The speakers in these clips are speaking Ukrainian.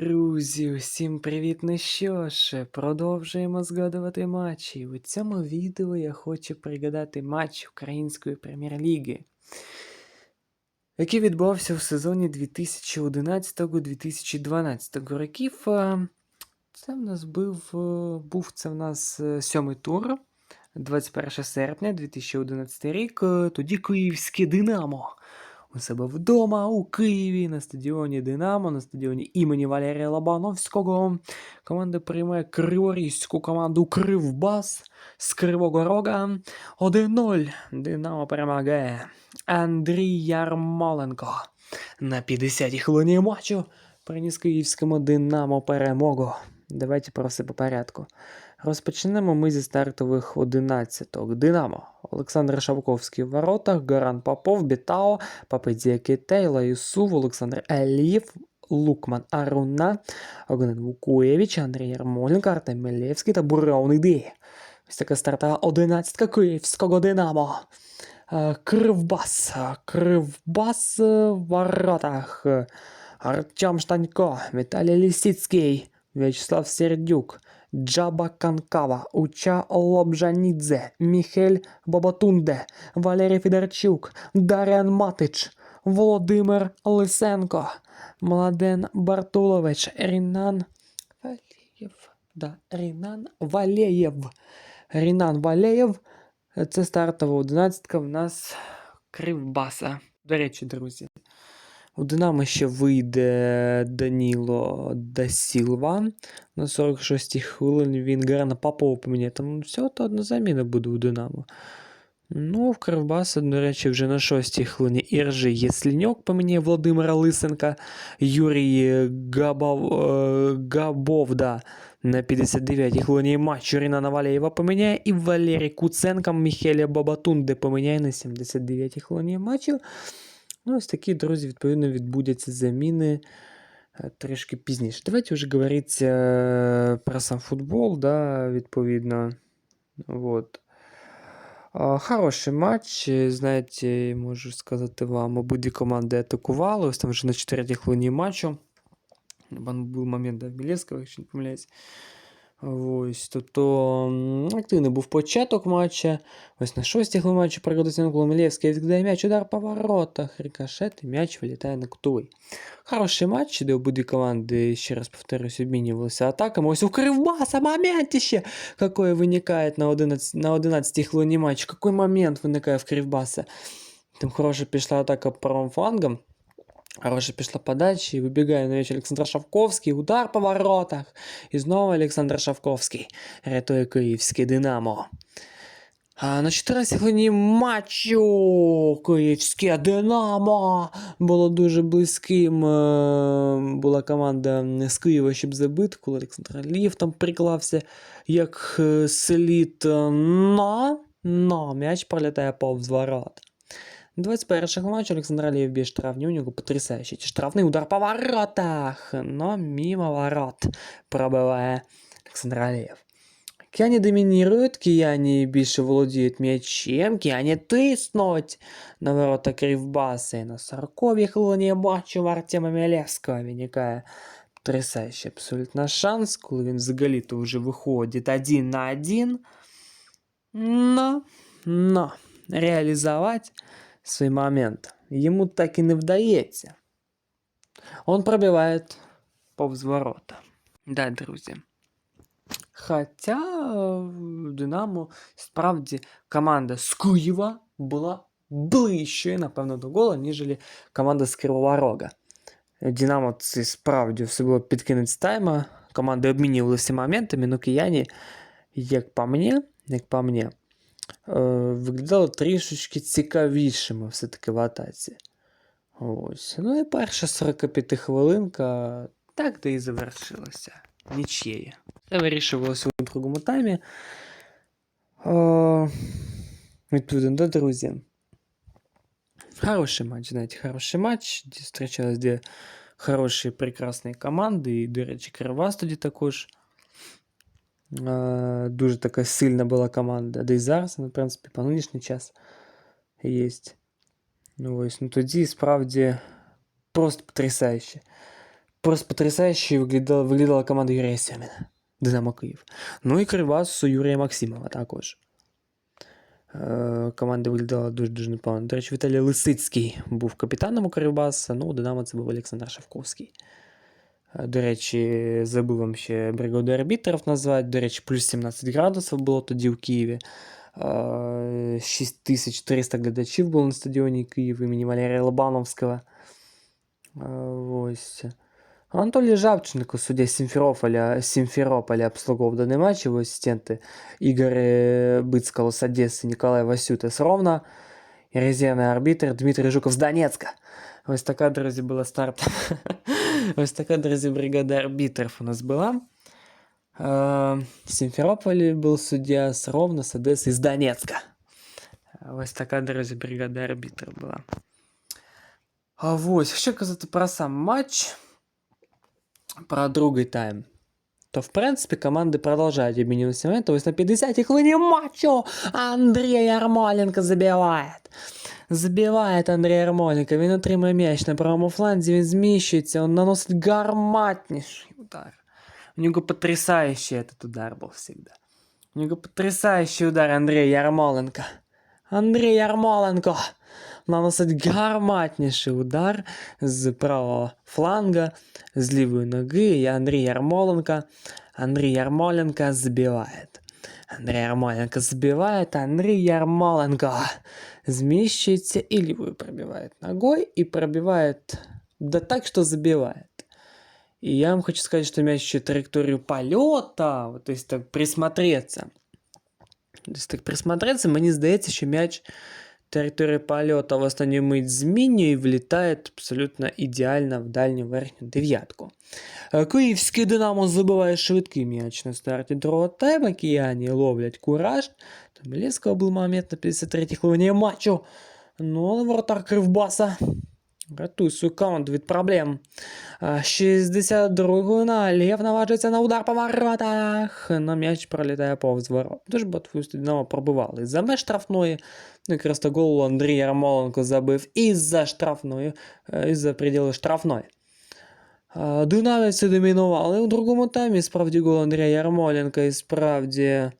Друзі, усім привіт! Ну що ж, продовжуємо згадувати матчі. У цьому відео я хочу пригадати матч Української прем'єр-ліги, який відбувався в сезоні 2011-2012 років. Це в нас був, е, був це в нас е, сьомий тур, 21 серпня 2011 рік. Е, Тоді Київське Динамо у себе вдома у Києві на стадіоні Динамо, на стадіоні імені Валерія Лобановського. Команда приймає криворізьку команду Кривбас з Кривого Рога. 1-0. Динамо перемагає. Андрій Ярмоленко на 50-й хвилині матчу приніс київському Динамо перемогу. Давайте про все по порядку. Розпочнемо ми зі стартових одинадцяток. Динамо. Олександр Шавковський в воротах, Гаран Попов, Бітао, Папедія Кейла Юсув, Олександр Алієв, Лукман Аруна, Огнен Вукуєвич, Андрій Ярмоленко, Артем Мелєвський та Буряун Іди. Ось така стартова одинадцятка київського Динамо. Е, Кривбас. Кривбас в воротах. Артем Штанько, Віталій Лісіцький, В'ячеслав Сердюк, Джаба Канкава, Уча Лобжанідзе, Міхель Бабатунде, Валерій Федорчук, Дар'ян Матич, Володимир Лисенко, Младен Бартулович, Рінан Валєєв. Да, Рінан Валєєв. Рінан Валєєв. Це стартова одинадцятка в нас Кривбаса. До речі, друзі. У Динамо ще вийде Даніло Дасілва. На 46-й хвилині він Гарана Попова поміняє. Там всього то одна заміна буде у Динамо. Ну, в Кривбаса, до речі, вже на 6-й хвилині Іржи Єсліньок поміняє Володимира Лисенка, Юрій Габов, е, Габовда на 59-й хвилині матчу Ріна Валєєва поміняє і Валерій Куценко Міхеля Бабатунде поміняє на 79-й хвилині матчу. Ну, ось такі, друзі, відповідно, відбудуться заміни е, трішки пізніше. Давайте вже говорити е, про сам футбол, да, відповідно. Вот. Хороший матч, е, знаєте, можу сказати вам, обидві команди атакували. Ось там вже на 4 хвилині матчу. Був момент да, Білецького, якщо не помиляюсь. Ось, тобто м, активний був початок матча. Ось на шостій хвилині матчу пригодиться Коломилєвський відкидає м'яч, удар по воротах, рикошет, і м'яч вилітає на кутовий. Хороший матч, де обидві команди, ще раз повторюсь, обмінювалися атаками. Ось у Кривбаса моментище, какое виникає на 11, на 11 хвилині матчу. Какой момент виникає в Кривбаса? Там хороша пішла атака правим флангом. Хороша пішла подача, вибігає на м'яч Олександр Шавковський, удар по воротах. І знову Олександр Шавковський рятує київське Динамо. А на 14 хвилині матчу Київське Динамо було дуже близьким. е, Була команда з Києва, щоб забити, коли Олександр Алієв там приклався як е, слід. е, Но, но м'яч пролітає повз ворот. 21 матч Олександр Алиев бьет штрафний, у него потрясающий штрафный удар по воротах, но мимо ворот пробиває Олександр Алиев. Кияні домінірують, кияні більше володіють м'ячем, кияні тиснуть на ворота Кривбаса. І на 40-й хвилині матчу в Артема Мілевського виникає потрясаючий абсолютно шанс, коли він взагалі то вже виходить один на один. Но, но, реалізувати свій момент ему так і не вдається. Он пробиває повз ворота. Да, друзі. Хоча е, Динамо справді команда з Києва була ближче, напевно, до гола, ніж команда з Кривого Рога. Динамо це справді все було під кінець тайма. Команди обмінювалися моментами, ну кияні, як по мені, як по мені, е, виглядало трішечки цікавішими все-таки в атаці. Ось. Ну і перша 45 хвилинка так де і завершилася. Нічєю. Це вирішувалося у другому таймі. О, відповідно, да, друзі. Хороший матч, знаєте, хороший матч. Зустрічались дві хороші, прекрасні команди. І, до речі, Кривас тоді також. Е, дуже така сильна була команда. Да і зараз, в принципі, по нинішній час є. Ну ось, ну тоді справді просто потрясающе. просто потрясающе выглядела, выглядела команда Юрія Сяміна. Динамо Київ. Ну і Кривбас у Юрія Максимова також. Е, Команда виглядала дуже-дуже непогано. До речі, Віталій Лисицький був капітаном у Кривбаса, ну, у Динамо це був Олександр Шавковський. Е, До речі, забув вам ще бригаду арбітрів назвати. До речі, плюс 17 градусів було тоді в Києві. Е, 6300 глядачів було на стадіоні Київ імені Валерія Лобановського. Е, Ось. Анатолій Жабченко, суддя Сімферополя, Сімферополя обслуговував даний матч, його асистенти Ігор е, Бицькало з Одеси, Ніколай Васюта з Ровно і резервний арбітр Дмитрий Жуков з Донецька. Ось така, друзі, була старт. Ось така, друзі, бригада арбітрів у нас була. Е, В Сімферополі був суддя з Ровно, з Одеси і з Донецька. Ось така, друзі, бригада арбітрів була. А ось, що казати про сам матч, про другий тайм. То, в принципі, команди продовжують обмінюватися моменти. Ось на 50-й хвилині матчу Андрій Ярмоленко забиває. Забиває Андрій Ярмоленко. Він отримує м'яч на правому фланзі, він зміщується, він наносить гарматніший удар. У нього потрясающий этот удар был всегда. У нього потрясающий удар Андрія Ярмоленко. Андрій Ярмоленко наносить гарматніший удар з правого фланга, з лівої ноги, і Андрій Ярмоленко. Андрій Ярмоленко забиває. Андрій Ярмоленко забиває, Андрій Ярмоленко зміщується і лівою пробиває ногой, і пробиває да так, що забиває. И я вам хочу сказать, что мяч еще траекторию полета, вот, то есть так присмотреться. То есть так присмотреться, мені здається, що м'яч території польоту в останню мить змінює і влітає абсолютно ідеально в дальню верхню дев'ятку. Е, Київський Динамо забиває швидкий м'яч на старті другого тайма, Кияні ловлять кураж. Там Білецького був на 53-й хвилині матчу. Ну, але воротар Кривбаса Рятує свою команду від проблем. А, 62 хвилина. Лев наважується на удар по воротах. На м'яч пролітає повз ворот. Дуже батвою Динамо пробивали. За меж штрафної. Ну, якраз то голову Андрій Ярмоленко забив із-за штрафної, із-за приділу штрафної. Динамівці домінували у другому таймі. Справді гол Андрія Ярмоленка і справді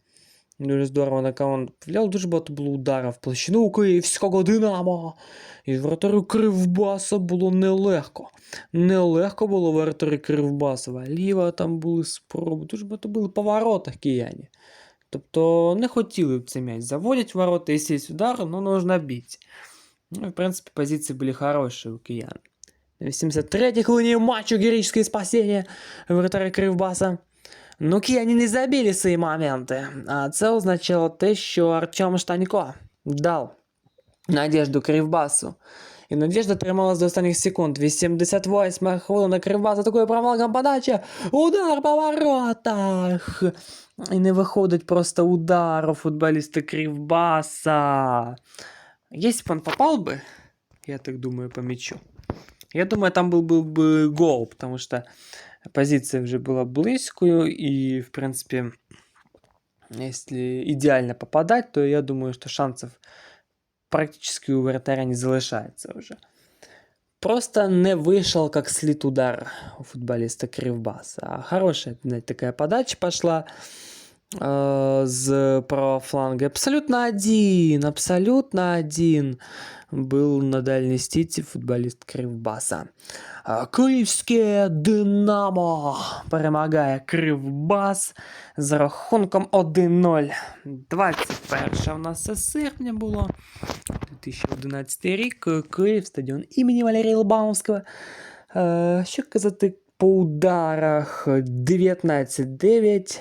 дуже здорово на повлияв. Дуже багато було ударів в площину київського Динамо. І вратарю Кривбаса було нелегко. Нелегко було вратарю Кривбасова. Ліва там були спроби. Дуже багато були по кияні. Тобто не хотіли б цей м'яч заводять ворота, якщо є удар, ну нужно бити. Ну, в принципі, позиції були хороші у киян. На 83-й хвилині матчу героїчне спасіння вратаря Кривбаса. Ну, кияні не забили свої моменти. А це означало те, що Артем Штанько дав надежду Кривбасу. І надежда трималась до останніх секунд. 88 хвилина Кривбаса такою провалком подача. Удар по воротах. І не виходить просто удар у футболіста Кривбаса. Если бы он попал бы, я так думаю, по мячу, я думаю, там был, был бы гол, потому что позиция уже была близкую, и, в принципе, если идеально попадать, то я думаю, что шансов практически у вратаря не залишається вже. Просто не вышел как слит удар у футболиста Кривбаса. А хорошая знаете, такая подача пошла э, с правого фланга. Абсолютно один, абсолютно один был на дальней стіті футболіст Кривбаса. Київське Динамо перемагає Кривбас з рахунком 1-0. 21 у нас серпня було. 2011 рік. Київ, стадіон імені Валерія Лобановського. Що казати по ударах? 19-9.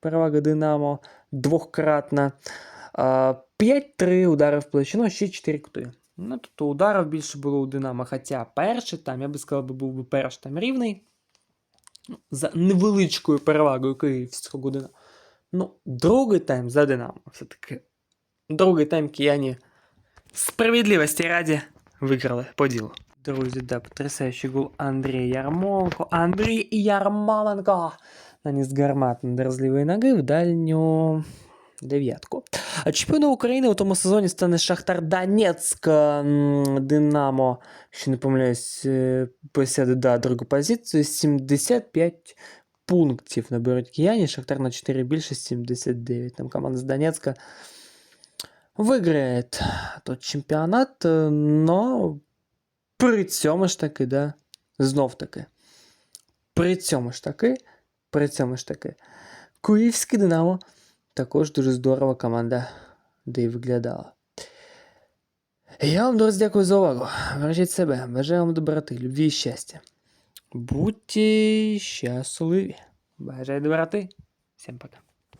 Перевага Динамо двократна. Е, 5-3 удари в площину, ще 4 кути. Ну, тобто ударів більше було у Динамо. Хоча перший там, я би сказав, був би перший там рівний. За невеличкою перевагою київського Динамо. Ну, другий тайм за Динамо. Все-таки. Другий тайм кияні справедливості раді виграли по ділу. Друзі, да, потрясаючий гол Андрія Ярмоленко. Андрій Ярмоленко наніс гармат над розлівої ноги в дальню Дев'ятку. Чемпіоном України у тому сезоні стане Шахтар Донецьк. Динамо, якщо не помиляюсь, е, посяде да, другу позицію. 75 пунктів наберуть кияні. Шахтар на 4 більше 79. Там команда з Донецька виграє тот чемпіонат, е, но при цьому ж таки, да, знов таки. При цьому ж таки, при цьому ж таки, Київське Динамо також дуже здорова команда, де й виглядала. Я вам, дуже дякую за увагу. Бережіть себе, бажаю вам доброти, любві і щастя. Будьте щасливі. Бажаю доброти. Всім пока.